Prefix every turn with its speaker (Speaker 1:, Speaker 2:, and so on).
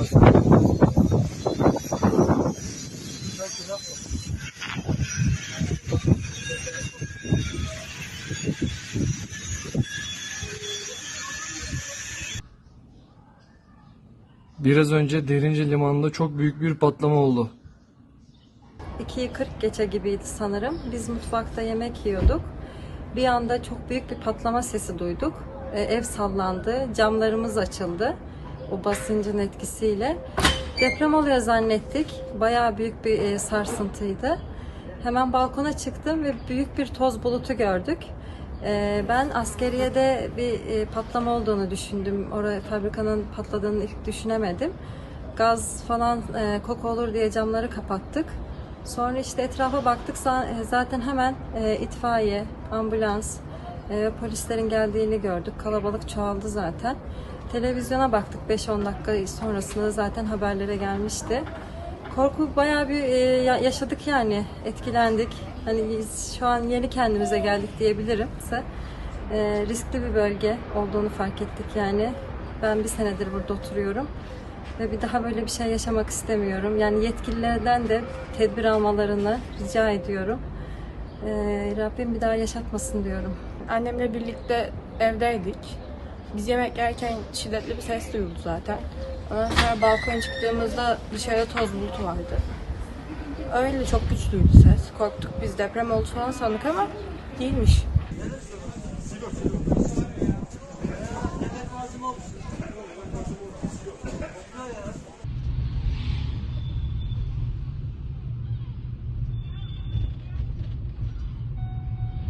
Speaker 1: Biraz önce Derince Limanı'nda çok büyük bir patlama oldu.
Speaker 2: 2'yi 40 geçe gibiydi sanırım. Biz mutfakta yemek yiyorduk. Bir anda çok büyük bir patlama sesi duyduk. E, ev sallandı, camlarımız açıldı o basıncın etkisiyle. Deprem oluyor zannettik. Bayağı büyük bir e, sarsıntıydı. Hemen balkona çıktım ve büyük bir toz bulutu gördük. E, ben askeriyede bir e, patlama olduğunu düşündüm. Oraya fabrikanın patladığını ilk düşünemedim. Gaz falan e, koku olur diye camları kapattık. Sonra işte etrafa baktık Za- zaten hemen e, itfaiye, ambulans, e, polislerin geldiğini gördük. Kalabalık çoğaldı zaten. Televizyona baktık 5-10 dakika sonrasında zaten haberlere gelmişti. Korku bayağı bir e, ya- yaşadık yani. Etkilendik. Hani biz şu an yeni kendimize geldik diyebilirim. E, riskli bir bölge olduğunu fark ettik yani. Ben bir senedir burada oturuyorum. Ve bir daha böyle bir şey yaşamak istemiyorum. Yani yetkililerden de tedbir almalarını rica ediyorum. Ee, Rabbim bir daha yaşatmasın diyorum.
Speaker 3: Annemle birlikte evdeydik. Biz yemek yerken şiddetli bir ses duyuldu zaten. Ondan sonra balkona çıktığımızda dışarıda toz bulutu vardı. Öyle çok güçlüydü ses. Korktuk biz deprem oldu falan sandık ama değilmiş.